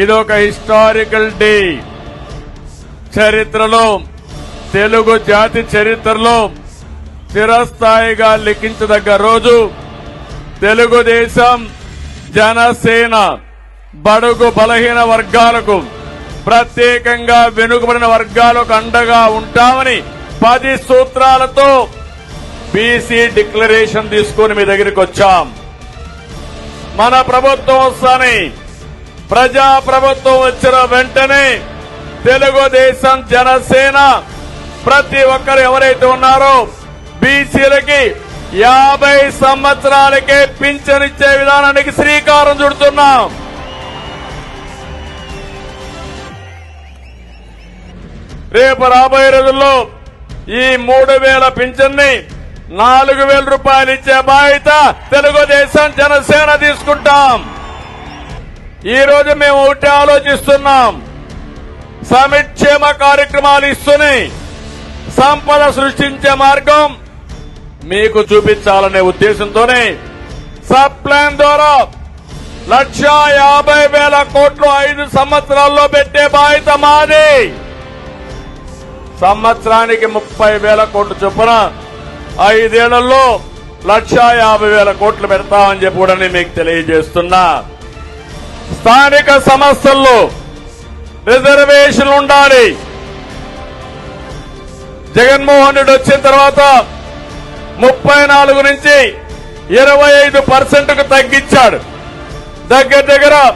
ఇదొక historical day. చరిత్రలో తెలుగు జాతి చరిత్రలో చిరస్థాయిగా లిఖించదగ్గ రోజు తెలుగుదేశం జనసేన బడుగు బలహీన వర్గాలకు ప్రత్యేకంగా వెనుకబడిన వర్గాలకు అండగా ఉంటామని పది సూత్రాలతో బీసీ డిక్లరేషన్ తీసుకుని మీ దగ్గరికి వచ్చాం. మన ప్రభుత్వం వస్తానే ప్రజా ప్రభుత్వం వచ్చిన వెంటనే తెలుగుదేశం జనసేన ప్రతి ఒక్కరు ఎవరైతే ఉన్నారో బీసీలకి యాభై సంవత్సరాలకే పింఛనిచ్చే విధానానికి శ్రీకారం చుడుతున్నాం. రేపు రాబోయే రోజుల్లో ఈ మూడు వేల పింఛన్ని నాలుగు వేల రూపాయలు ఇచ్చే బాధ్యత తెలుగుదేశం జనసేన తీసుకుంటాం. ఈరోజు మేము ఒకటి ఆలోచిస్తున్నాం. సమిక్షేమ కార్యక్రమాలు ఇస్తూనే సంపద సృష్టించే మార్గం మీకు చూపించాలనే ఉద్దేశంతోనే సబ్ ప్లాన్ ద్వారా లక్ష యాభై వేల కోట్లు ఐదు సంవత్సరాల్లో పెట్టే బాధ్యత మాది. సంవత్సరానికి ముప్పై వేల కోట్లు చొప్పున ఐదేళ్ళలో లక్ష యాభై వేల కోట్లు పెడతామని చెప్పి కూడా మీకు తెలియజేస్తున్నా. స్థానిక సంస్థల్లో రిజర్వేషన్ ఉండాలి. జగన్మోహన్ రెడ్డి వచ్చిన తర్వాత ముప్పై నాలుగు నుంచి ఇరవై ఐదు పర్సెంట్కు తగ్గించాడు. దగ్గర దగ్గర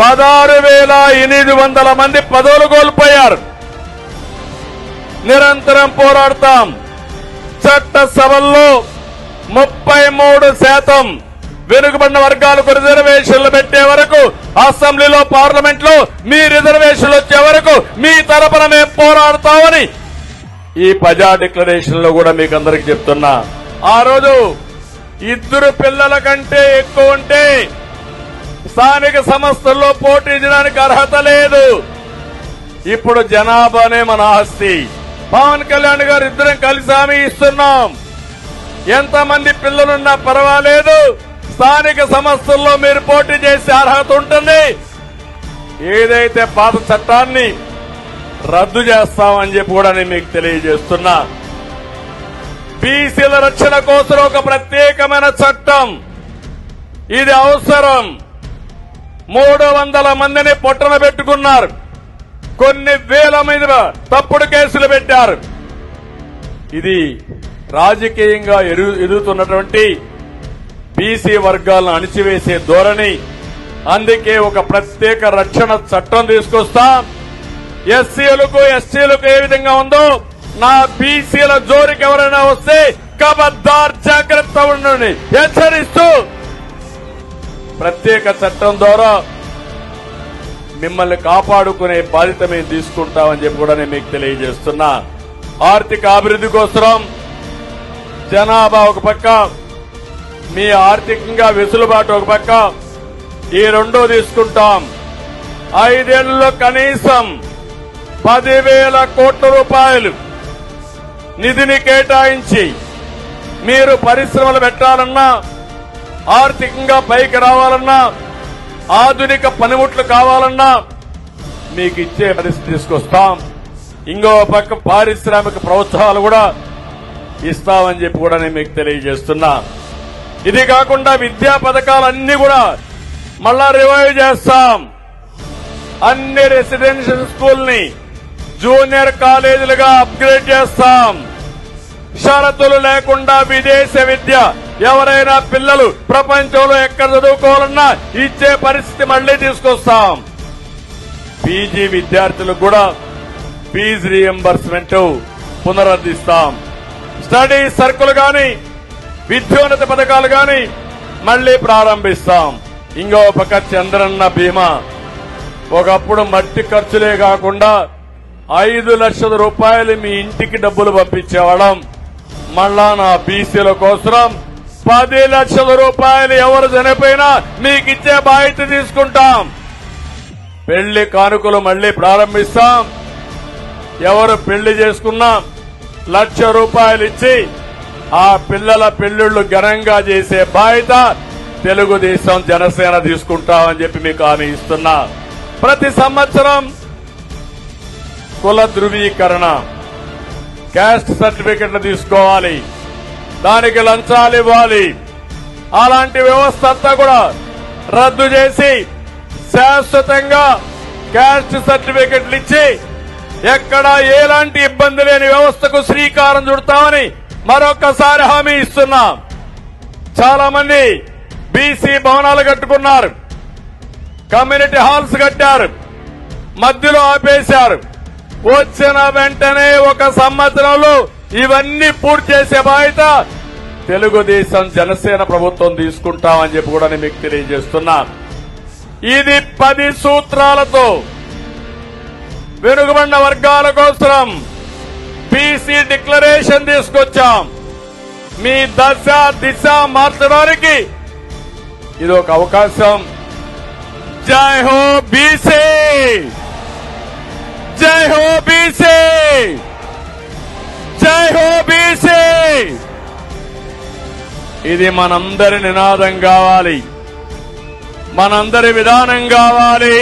పదహారు వేల ఎనిమిది వందల మంది పదవులు కోల్పోయారు. నిరంతరం పోరాడతాం. చట్టసభల్లో ముప్పై మూడు శాతం వెనుకబడిన వర్గాలకు రిజర్వేషన్లు పెట్టే వరకు అసెంబ్లీలో పార్లమెంట్లో మీ రిజర్వేషన్లు వచ్చే వరకు మీ తరపున మేము పోరాడతామని ఈ ప్రజా డిక్లరేషన్లో కూడా మీకు అందరికి చెప్తున్నా. ఆ రోజు ఇద్దరు పిల్లల కంటే ఎక్కువ ఉంటే స్థానిక సంస్థల్లో పోటీ చేయడానికి అర్హత లేదు. ఇప్పుడు జనాభానే మన ఆస్తి. పవన్ కళ్యాణ్ గారు ఇద్దరం కలిసి హామీ ఇస్తున్నాం. ఎంతమంది పిల్లలున్నా పర్వాలేదు. స్థానిక సంస్థల్లో మీరు పోటీ చేసే అర్హత ఉంటుంది. ఏదైతే పాత చట్టాన్ని రద్దు చేస్తామని చెప్పి కూడా నేను మీకు తెలియజేస్తున్నా. బీసీల రక్షణ కోసం ఒక ప్రత్యేకమైన చట్టం. ఇది అవసరం. మూడు వందల మందిని పొట్టన పెట్టుకున్నారు. కొన్ని వేల మీద తప్పుడు కేసులు పెట్టారు. ఇది రాజకీయంగా ఎరు- ఎదుగుతున్నటువంటి బీసీ వర్గాలను అణిచివేసే ధోరణి. అందుకే ఒక ప్రత్యేక రక్షణ చట్టం తీసుకొస్తాం. ఎస్సీలకు ఎస్టీలకు ఏ విధంగా ఉందో నా బీసీల జోరికి ఎవరైనా వస్తే కబద్దార్ జాగ్రత్త ఉండండి. హెచ్చరిస్తూ. ప్రత్యేక చట్టం ద్వారా మిమ్మల్ని కాపాడుకునే బాధ్యత మేము తీసుకుంటామని చెప్పి కూడా నేను మీకు తెలియజేస్తున్నా. ఆర్థిక అభివృద్ధి కోసం జనాభా ఒక పక్క మీ ఆర్థికంగా వెసులుబాటు ఒక పక్క ఈ రెండో తీసుకుంటాం. ఐదేళ్ళలో కనీసం పదివేల కోట్ల రూపాయలు నిధిని కేటాయించి మీరు పరిశ్రమలు పెట్టాలన్నా ఆర్థికంగా పైకి రావాలన్నా ఆధునిక పనిముట్లు కావాలన్నా మీకు ఇచ్చే పరిస్థితి తీసుకొస్తాం. ఇంకో పక్క పారిశ్రామిక ప్రోత్సాహాలు కూడా ఇస్తామని చెప్పి కూడా నేను మీకు తెలియజేస్తున్నా. ఇది కాకుండా విద్యా పథకాలన్నీ కూడా మళ్ళా రివైవ్ చేస్తాం. అన్ని రెసిడెన్షియల్ స్కూల్ని జూనియర్ కాలేజీలుగా అప్గ్రేడ్ చేస్తాం. షరతులు లేకుండా విదేశ విద్య ఎవరైనా పిల్లలు ప్రపంచంలో ఎక్కడ చదువుకోవాలన్నా ఇచ్చే పరిస్థితి మళ్ళీ తీసుకొస్తాం. పీజీ విద్యార్థులకు కూడా ఫీజు రియంబర్స్మెంట్ పునరుద్ధిస్తాం స్టడీ సర్కులు కానీ విద్యోన్నత పథకాలు గాని మళ్ళీ ప్రారంభిస్తాం. ఇంకో పక్క చంద్రన్న బీమా. ఒకప్పుడు మట్టి ఖర్చులే కాకుండా ఐదు లక్షల రూపాయలు మీ ఇంటికి డబ్బులు పంపించేవాళ్ళం. మళ్ళా నా బీసీల కోసం పది లక్షల రూపాయలు ఎవరు చనిపోయినా మీకు ఇచ్చే బాధ్యత తీసుకుంటాం. పెళ్ళి కానుకలు మళ్ళీ ప్రారంభిస్తాం. ఎవరు పెళ్ళి చేసుకున్నా లక్ష రూపాయలు ఇచ్చి ఆ పిల్లల పెళ్ళిళ్ళు ఘనంగా చేసే బాధ్యత తెలుగుదేశం జనసేన తీసుకుంటామని చెప్పి మీకు హామీ ఇస్తున్నా. ప్రతి సంవత్సరం కుల ధృవీకరణ క్యాస్ట్ సర్టిఫికెట్లు తీసుకోవాలి దానికి లంచాలు ఇవ్వాలి. అలాంటి వ్యవస్థ అంతా కూడా రద్దు చేసి శాశ్వతంగా క్యాస్ట్ సర్టిఫికెట్లు ఇచ్చి ఎక్కడ ఎలాంటి ఇబ్బంది లేని వ్యవస్థకు శ్రీకారం చుడతామని మరొకసారి హామీ ఇస్తున్నాం. చాలా మంది బీసీ భవనాలు కట్టుకున్నారు. కమ్యూనిటీ హాల్స్ కట్టారు. మధ్యలో ఆపేశారు. వచ్చిన వెంటనే ఒక సంవత్సరంలో ఇవన్నీ పూర్తి చేసే బాధ్యత తెలుగుదేశం జనసేన ప్రభుత్వం తీసుకుంటామని చెప్పి కూడా నేను మీకు తెలియజేస్తున్నా. ఇది పది సూత్రాలతో వెనుకబడిన వర్గాల కోసం బీసీ డిక్లరేషన్ తీసుకొచ్చాం. మీ దశ దిశ మార్చడానికి ఇది ఒక అవకాశం. జై హో బీసీ జై హో బీసీ జై హో బీసీ ఇది మనందరి నినాదం కావాలి. మనందరి విధానం కావాలి.